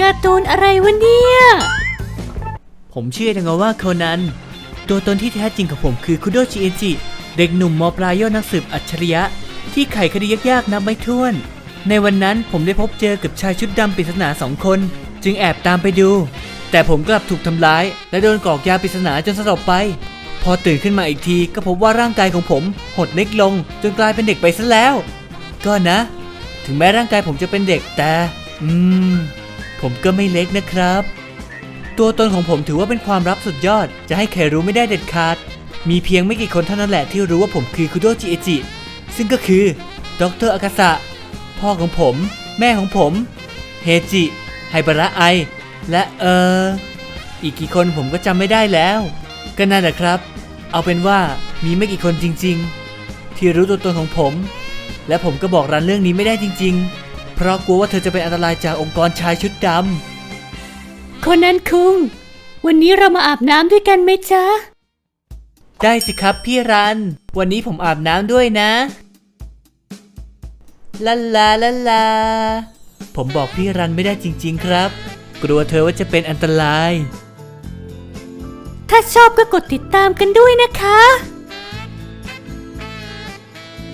การ์ตูนอะไรวะเนี่ย ผมเชื่อจังว่าโคนัน ตัวตนที่แท้จริงของผมคือคุโดชิเอจิ เด็กหนุ่มมปลายยอดนักสืบอัจฉริยะ ที่ไขคดียากๆนับไม่ถ้วน ในวันนั้นผมได้พบเจอกับชายชุดดำปริศนาสองคน จึงแอบตามไปดู แต่ผมกลับถูกทำร้าย และโดนกรอกยาปริศนาจนสลบไป พอตื่นขึ้นมาอีกทีก็พบว่าร่างกายของผมหดเล็กลง จนกลายเป็นเด็กไปซะแล้ว ก็นะ ถึงแม้ร่างกายผมจะเป็นเด็กแต่ อืม ผมก็ไม่เล็กนะครับ ตัวตนของผมถือว่าเป็นความลับสุดยอด จะให้ใครรู้ไม่ได้เด็ดขาด มีเพียงไม่กี่คนเท่านั้นแหละที่รู้ว่าผมคือคุโดจิเอจิ ซึ่งก็คือดรอากาสะ พ่อของผม แม่ของผมเฮจิไฮบาระไอ และเอออีกกี่คนผมก็จำไม่ได้แล้ว ก็นั่นแหละครับ เอาเป็นว่ามีไม่กี่คนจริง ๆ ที่รู้ตัวตนของผม และผมก็บอกรันเรื่องนี้ไม่ได้จริง ๆ ราะกลัวว่าเธอจะเป็นอันตรายจากองค์กรชายชุดดำคนนั้นคุง วันนี้เรามาอาบน้ำด้วยกันไหมจ๊ะ ได้สิครับพี่รัน วันนี้ผมอาบน้ำด้วยนะลาลาลาลา ผมบอกพี่รันไม่ได้จริง ๆ ครับ กลัวเธอว่าจะเป็นอันตราย ถ้าชอบก็กดติดตามกันด้วยนะคะ